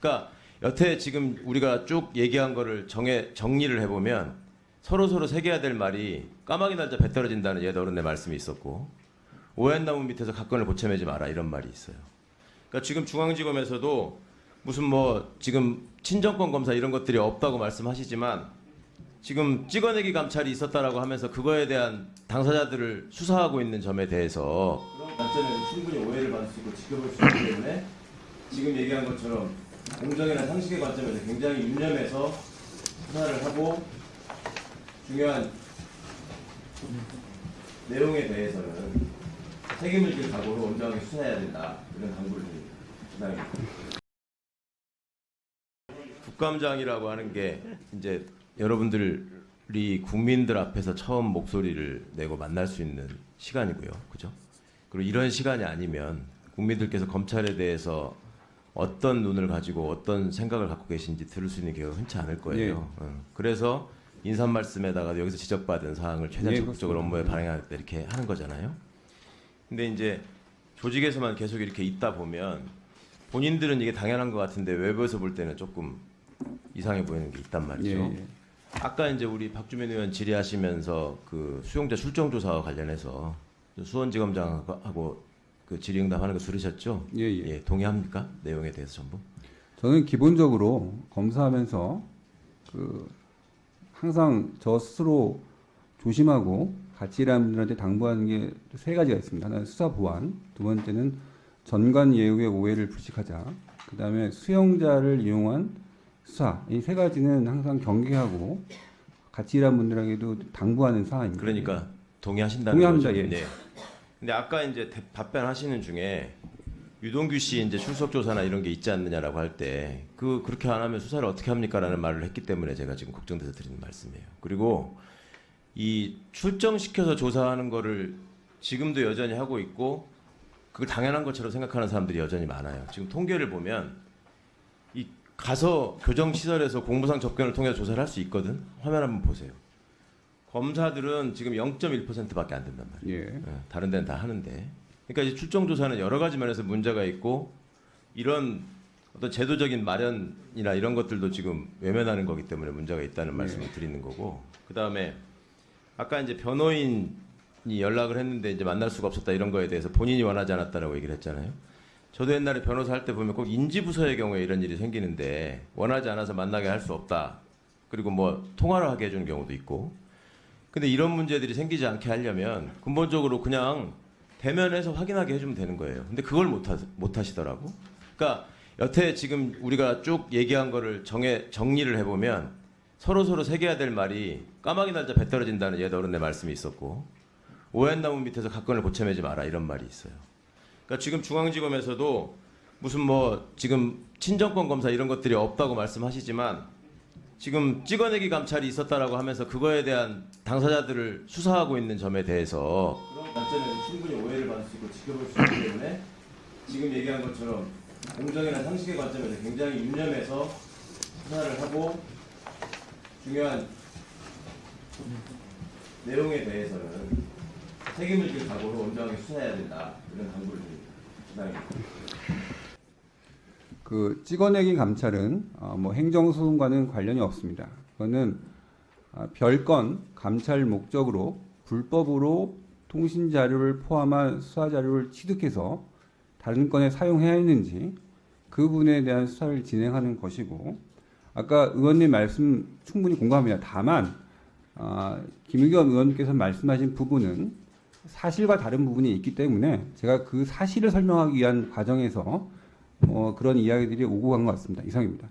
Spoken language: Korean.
그러니까 여태 지금 우리가 쭉 얘기한 거를 정해 정리를 해보면 서로 서로 새겨야 될 말이 까마귀 날짜 배 떨어진다는 옛 어른의 말씀이 있었고 오얏 나무 밑에서 각건을 고쳐매지 마라 이런 말이 있어요. 그러니까 지금 중앙지검에서도 무슨 뭐 지금 친정권 검사 이런 것들이 없다고 말씀하시지만 지금 찍어내기 감찰이 있었다라고 하면서 그거에 대한 당사자들을 수사하고 있는 점에 대해서 그런 관점에서 충분히 오해를 받을 수 있고 지켜볼 수 있기 때문에 지금 얘기한 것처럼 공정이나 상식의 관점에서 굉장히 유념해서 수사를 하고 중요한 내용에 대해서는 책임을 질 각오로 온전하게 수사해야 된다 이런 당부를 드립니다. 국감장이라고 하는 게 이제 여러분들이 국민들 앞에서 처음 목소리를 내고 만날 수 있는 시간이고요. 그죠? 그리고 이런 시간이 아니면 국민들께서 검찰에 대해서 어떤 눈을 가지고 어떤 생각을 갖고 계신지 들을 수 있는 기회가 흔치 않을 거예요. 어. 그래서 인사 말씀에다가 여기서 지적받은 사항을 최대한 예, 적극적으로 업무에 반영하겠다 이렇게 하는 거잖아요. 근데 이제 조직에서만 계속 이렇게 있다 보면 본인들은 이게 당연한 것 같은데 외부에서 볼 때는 조금 이상해 보이는 게 있단 말이죠. 예, 예. 아까 이제 우리 박주민 의원 질의하시면서 그 수용자 출정 조사와 관련해서 수원지검장하고 그 질의응답하는 거 들으셨죠? 예, 예. 동의합니까? 내용에 대해서 전부? 저는 기본적으로 검사하면서 그 항상 저 스스로 조심하고 같이 일하는 분들한테 당부하는 게 세 가지가 있습니다. 하나는 수사 보안, 두 번째는 전관 예우의 오해를 불식하자, 그 다음에 수용자를 이용한 수사. 이 세 가지는 항상 경계하고 같이 일하는 분들에게도 당부하는 사항입니다. 그러니까 동의하신다는 동의합니다, 거죠? 예. 네. 근데 아까 이제 대- 답변하시는 중에 유동규 씨 이제 출석 조사나 이런 게 있지 않느냐라고 할 때 그 그렇게 안 하면 수사를 어떻게 합니까라는 말을 했기 때문에 제가 지금 걱정돼서 드리는 말씀이에요. 그리고 이 출정시켜서 조사하는 거를 지금도 여전히 하고 있고 그걸 당연한 것처럼 생각하는 사람들이 여전히 많아요. 지금 통계를 보면 이 가서 교정 시설에서 공무상 접견을 통해서 조사를 할 수 있거든. 화면 한번 보세요. 검사들은 지금 0.1%밖에 안 된단 말이에요. 예. 예, 다른 데는 다 하는데. 그러니까 이제 출정 조사는 여러 가지 면에서 문제가 있고 이런 어떤 제도적인 마련이나 이런 것들도 지금 외면하는 거기 때문에 문제가 있다는 말씀을 드리는 거고. 그 다음에 아까 이제 변호인이 연락을 했는데 이제 만날 수가 없었다 이런 거에 대해서 본인이 원하지 않았다라고 얘기를 했잖아요. 저도 옛날에 변호사 할 때 보면 꼭 인지부서의 경우에 이런 일이 생기는데 원하지 않아서 만나게 할 수 없다. 그리고 뭐 통화를 하게 해주는 경우도 있고. 근데 이런 문제들이 생기지 않게 하려면 근본적으로 그냥 대면에서 확인하게 해주면 되는 거예요. 근데 그걸 못, 하, 못 하시더라고. 그러니까 여태 지금 우리가 쭉 얘기한 거를 정해 정리를 해보면 서로 서로 새겨야 될 말이 까마귀 날짜 배 떨어진다는 옛 어른의 말씀이 있었고 오얏 나무 밑에서 각건을 고쳐매지 마라 이런 말이 있어요. 그러니까 지금 중앙지검에서도 무슨 뭐 지금 친정권 검사 이런 것들이 없다고 말씀하시지만 지금 찍어내기 감찰이 있었다라고 하면서 그거에 대한 당사자들을 수사하고 있는 점에 대해서 그런 관점에서 충분히 오해를 받을 수 있고 지켜볼 수 있기 때문에 지금 얘기한 것처럼 공정이나 상식의 관점에서 굉장히 유념해서 수사를 하고 중요한 내용에 대해서는 책임을 질 각오로 온전하게 수사해야 된다 이런 당부를 드립니다. 그 찍어내기 감찰은 어, 뭐 행정소송과는 관련이 없습니다. 그거는 아, 별건 감찰 목적으로 불법으로 통신 자료를 포함한 수사 자료를 취득해서 다른 건에 사용해야 했는지 그 부분에 대한 수사를 진행하는 것이고 아까 의원님 말씀 충분히 공감합니다. 다만 아, 김의겸 의원께서 말씀하신 부분은 사실과 다른 부분이 있기 때문에 제가 그 사실을 설명하기 위한 과정에서 어, 그런 이야기들이 오고 간 것 같습니다. 이상입니다.